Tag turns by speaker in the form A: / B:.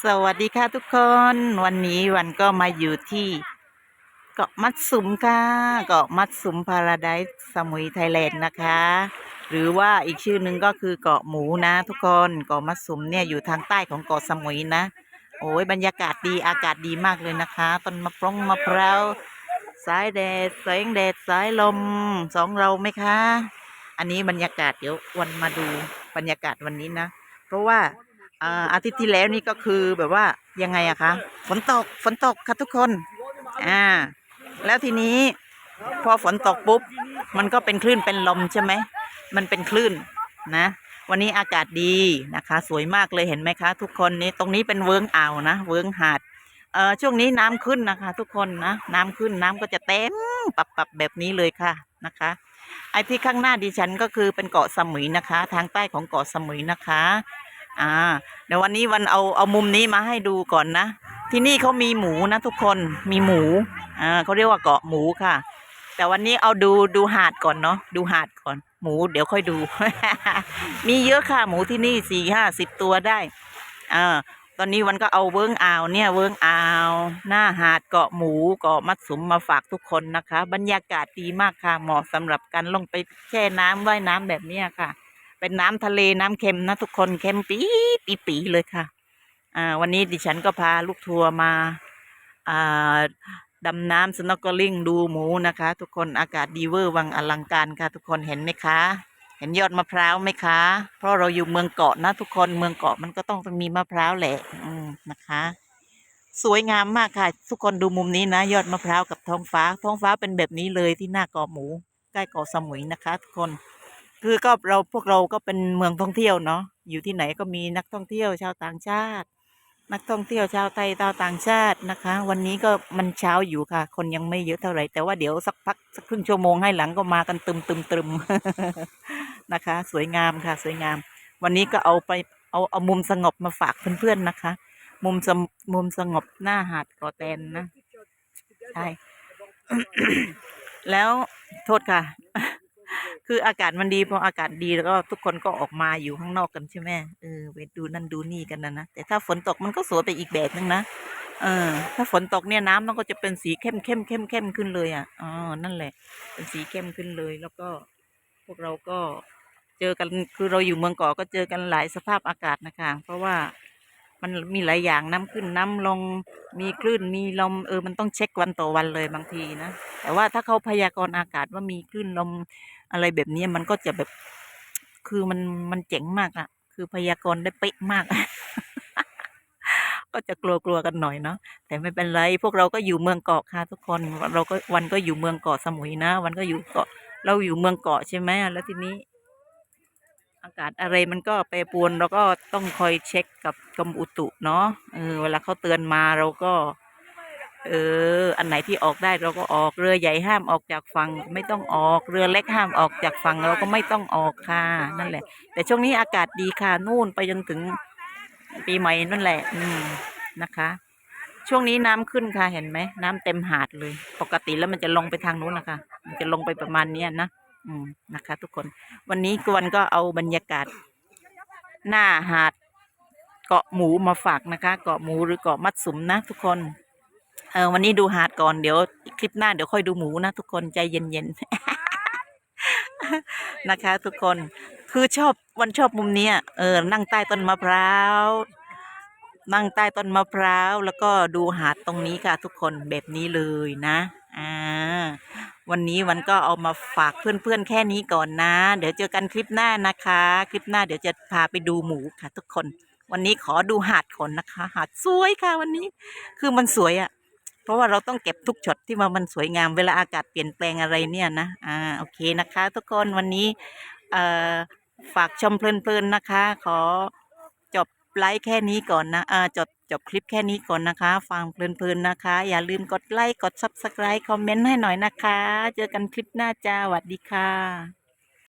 A: สวัสดีค่ะทุกคน วันนี้วันก็มาอยู่ที่ เกาะมัดสุมค่ะ เกาะมัดสุมพาราไดซ์สมุยไทยแลนด์นะคะ หรือว่าอีกชื่อหนึ่งก็คือเกาะหมูนะ ทุกคนเกาะมัดสุมเนี่ยอยู่ทางใต้ของเกาะสมุยนะ โอ้ยบรรยากาศดีอากาศดีมากเลยนะคะต้นมะพร้งมะพร้าวสายแดดแสงแดดสายลมสองเราไหมคะ อันนี้บรรยากาศเดี๋ยววันมาดูบรรยากาศวันนี้นะ เพราะว่า อาทิตย์ที่แล้วนี่ก็คือแบบว่ายังไงอะคะฝนตกฝนตกค่ะทุกคนอ่าแล้วทีนี้พอฝนตกปุ๊บ มันก็เป็นคลื่นเป็นลมใช่ไหมมันเป็นคลื่นนะ วันนี้อากาศดีนะคะ สวยมากเลยเห็นไหมคะ ทุกคนนี่ตรงนี้เป็นเวิ้งอ่าวนะ เวิ้งหาดเอ่อช่วงนี้น้ำขึ้นนะคะ ทุกคนนะน้ำขึ้นน้ำก็จะเต็มปรับปรับแบบนี้เลยค่ะนะคะ ไอ้ที่ข้างหน้าดิฉันก็คือเป็นเกาะสมุยนะคะ ทางใต้ของเกาะสมุยนะคะ อ่าเดี๋ยววันนี้วันเอาเอามุมนี้มาให้ดูก่อนนะ ที่นี่เขามีหมูนะทุกคนมีหมูอ่าเขาเรียกว่าเกาะหมูค่ะ แต่วันนี้เอาดูดูหาดก่อนเนาะดูหาดก่อน หมูเดี๋ยวค่อยดู มีเยอะค่ะหมูที่นี่สี่ห้าสิบตัวได้อ่าตอนนี้วันก็เอาเวิ้งอ่าวเนี่ยเวิ้งอ่าวหน้าหาดเกาะหมูเกาะมัดสุมมาฝากทุกคนนะคะ บรรยากาศดีมากค่ะเหมาะสำหรับการลงไปแช่น้ำว่ายน้ำแบบเนี้ยค่ะ เป็นน้ำทะเลน้ำเค็มนะทุกคนเค็มปี๊ปีปีเลยค่ะ อ่า วันนี้ดิฉันก็พาลูกทัวร์มา อ่าดำน้ำสโนว์กลิงดูหมูนะคะ ทุกคนอากาศดีเวอร์วังอลังการค่ะ ทุกคนเห็นไหมคะ เห็นยอดมะพร้าวไหมคะ เพราะเราอยู่เมืองเกาะนะ ทุกคนเมืองเกาะมันก็ต้องมีมะพร้าวแหละอืมนะคะ สวยงามมากค่ะ ทุกคนดูมุมนี้นะ ยอดมะพร้าวกับท้องฟ้า ท้องฟ้าเป็นแบบนี้เลยที่หน้าเกาะหมู ใกล้เกาะสมุยนะคะ ทุกคน คือก็เราพวกเราก็เป็นเมืองท่องเที่ยวเนาะอยู่ที่ไหนก็มีนักท่องเที่ยวชาวต่างชาติ นักท่องเที่ยวชาวไทยชาวต่างชาตินะคะ วันนี้ก็มันเช้าอยู่ค่ะ คนยังไม่เยอะเท่าไหร่แต่ว่าเดี๋ยวสักพักสักครึ่งชั่วโมงให้หลังก็มากันตึมตึมตึมนะคะ สวยงามค่ะ สวยงาม วันนี้ก็เอาไปเอาเอามุมสงบมาฝากเพื่อนๆนะคะ มุมสมุมสงบหน้าหาดเกาะแตนนะใช่แล้วโทษค่ะ คืออากาศมันดีพออากาศดีแล้วก็ทุกคนก็ออกมาอยู่ข้างนอกกันใช่ไหมเออไปดูนั่นดูนี่กันนะนะแต่ถ้าฝนตกมันก็สวยไปอีกแบบนึงนะเออ ถ้าฝนตกเนี่ยน้ำมันก็จะเป็นสีเข้มเข้มเข้มเข้มขึ้นเลยอะอ๋อนั่นแหละ เป็นสีเข้มขึ้นเลยแล้วก็พวกเราก็เจอกันคือเราอยู่เมืองเกาะก็เจอกันหลายสภาพอากาศนะคะ เพราะว่า มันมีหลายอย่างน้ำขึ้นน้ำลงมีคลื่นมีลมเออมันต้องเช็ควันต่อวันเลยบางทีนะแต่ว่าถ้าเขาพยากรณ์อากาศว่ามีคลื่นลมอะไรแบบนี้มันก็จะแบบ คือมันมันเจ๋งมากอะคือพยากรณ์ได้เป๊ะมาก ก็จะกลัวกลัวกันหน่อยเนาะแต่ไม่เป็นไร พวกเราก็อยู่เมืองเกาะค่ะ ทุกคนเราก็วันก็อยู่เมืองเกาะสมุยนะ วันก็อยู่เกาะเราอยู่เมืองเกาะใช่ไหมแล้วทีนี้ อากาศอะไรมันก็แปรปรวนเราก็ต้องคอยเช็คกับกรมอุตุเนาะเออเวลาเขาเตือนมาเราก็ เออ อันไหนที่ออกได้เราก็ออกเรือใหญ่ห้ามออกจากฝั่งไม่ต้องออกเรือเล็กห้ามออกจากฝั่งเราก็ไม่ต้องออกค่ะนั่นแหละ แต่ช่วงนี้อากาศดีค่ะนู่นไปจนถึงปีใหม่นั่นแหละ อืมนะคะ ช่วงนี้น้ำขึ้นค่ะเห็นไหมน้ำเต็มหาดเลย ปกติแล้วมันจะลงไปทางนู้นนะคะมันจะลงไปประมาณเนี้ยนะ อืมนะคะ ทุกคน วันนี้กวนก็เอาบรรยากาศ หน้าหาด เกาะหมูมาฝากนะคะ เกาะหมูหรือเกาะมัดสุมนะ ทุกคนเออวันนี้ดูหาดก่อนเดี๋ยวคลิปหน้าเดี๋ยวค่อยดูหมูนะ ทุกคนใจเย็นๆ นะคะ ทุกคนคือชอบวันชอบมุมเนี้ยเออนั่งใต้ต้นมะพร้าวนั่งใต้ต้นมะพร้าว แล้วก็ดูหาดตรงนี้ค่ะ ทุกคนแบบนี้เลยนะ วันนี้วันก็เอามาฝากเพื่อนๆแค่นี้ก่อนนะ เดี๋ยวเจอกันคลิปหน้านะคะ คลิปหน้าเดี๋ยวจะพาไปดูหมูค่ะ ทุกคน วันนี้ขอดูหาดก่อนนะคะ หาดสวยค่ะวันนี้ คือมันสวยอะ่ะ เพราะว่าเราต้องเก็บทุกช็อตที่มามันสวยงามเวลาอากาศเปลี่ยนแปลงอะไรเนี่ยนะ อ่าโอเคนะคะ ทุกคนวันนี้เอ่อฝากชมเพลินๆนะคะ ขอจบไลฟ์แค่นี้ก่อนนะอ่าจบ จบคลิปแค่นี้ก่อนนะคะ ฟังเพลินๆนะคะ อย่าลืมกดไลค์ กด subscribe คอมเมนต์ให้หน่อยนะคะ เจอกันคลิปหน้าจ้าสวัสดีค่ะ